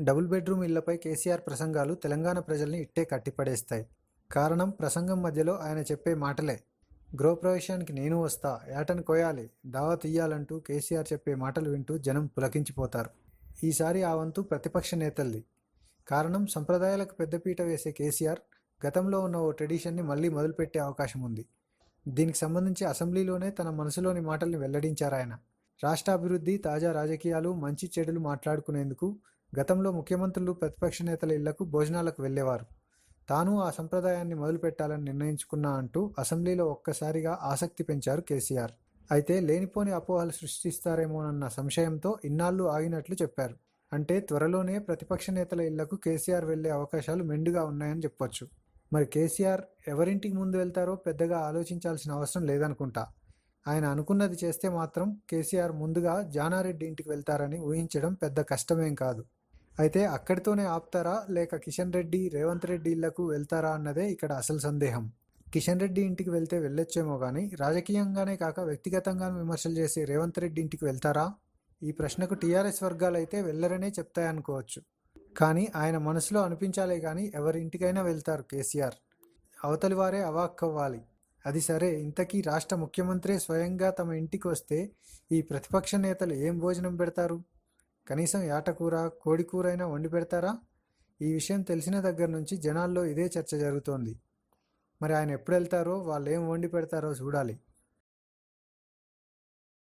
Double bedroom ఇళ్ళపై KCR ప్రసంగాలు తెలంగాణ ప్రజల్ని ఇట్టే కట్టిపడేస్తాయి. కారణం ప్రసంగం మధ్యలో ఆయన చెప్పే మాటలే. గృహప్రవేశానికి నేను వస్తా ఏటను కోయాలి దావా తీయాలంటూ కేసీఆర్ చెప్పే మాటలు వింటూ జనం పులకించిపోతారు. ఈసారి ఆ వంతు ప్రతిపక్ష నేతల్ది. కారణం సంప్రదాయాలకు పెద్దపీట వేసే కేసీఆర్ గతంలో ఉన్న ఓ ట్రెడిషన్ని మళ్ళీ మొదలుపెట్టే అవకాశం ఉంది. దీనికి సంబంధించి అసెంబ్లీలోనే తన మనసులోని మాటల్ని వెల్లడించారాయన. రాష్ట్రాభివృద్ధి రాష్ట్ర అభివృద్ధి తాజా రాజకీయాలు మంచి చెడులు మాట్లాడుకునేందుకు గతంలో ముఖ్యమంత్రులు ప్రతిపక్ష నేతల ఇళ్ళకు భోజనాలకు వెళ్ళేవారు. తాను ఆ సంప్రదాయాన్ని మొదలుపెట్టాలని నిర్ణయించుకున్నా అంటూ అసెంబ్లీలో ఒక్కసారిగా ఆసక్తి పెంచారు కేసీఆర్. అయితే లేనిపోని అపోహలు సృష్టిస్తారేమోనన్న సంశయంతో ఇన్నాళ్ళు ఆగినట్లు చెప్పారు. అంటే త్వరలోనే ప్రతిపక్ష నేతల ఇళ్ళకు కేసీఆర్ వెళ్ళే అవకాశాలు మెండుగా ఉన్నాయని చెప్పొచ్చు. మరి కేసీఆర్ ఎవరింటికి ముందు వెళ్తారో పెద్దగా ఆలోచించాల్సిన అవసరం లేదనుకుంటా. ఆయన అనుకున్నది చేస్తే మాత్రం కేసీఆర్ ముందుగా జానారెడ్డి ఇంటికి వెళ్తారని ఊహించడం పెద్ద కష్టమేం కాదు. అయితే అక్కడితోనే ఆపుతారా? లేక కిషన్ రెడ్డి రేవంత్ రెడ్డి ఇళ్ళకు వెళ్తారా అన్నదే ఇక్కడ అసలు సందేహం. కిషన్ రెడ్డి ఇంటికి వెళ్తే వెళ్ళొచ్చేమో కానీ రాజకీయంగానే కాక వ్యక్తిగతంగానూ విమర్శలు చేసే రేవంత్ రెడ్డి ఇంటికి వెళ్తారా? ఈ ప్రశ్నకు టీఆర్ఎస్ వర్గాలైతే వెళ్ళరనే చెప్తాయనుకోవచ్చు. కానీ ఆయన మనసులో అనిపించాలే కానీ ఎవరి ఇంటికైనా వెళ్తారు కేసీఆర్. అవతలి వారే అవాక్కవ్వాలి. అది సరే ఇంతకీ రాష్ట్ర ముఖ్యమంత్రి స్వయంగా తమ ఇంటికి వస్తే ఈ ప్రతిపక్ష నేతలు ఏం భోజనం పెడతారు? కనీసం ఏటకూర కోడికూర అయినా వండి పెడతారా? ఈ విషయం తెలిసిన దగ్గర నుంచి జనాల్లో ఇదే చర్చ జరుగుతోంది. మరి ఆయన ఎప్పుడు వెళ్తారో వాళ్ళు ఏం వండి పెడతారో చూడాలి.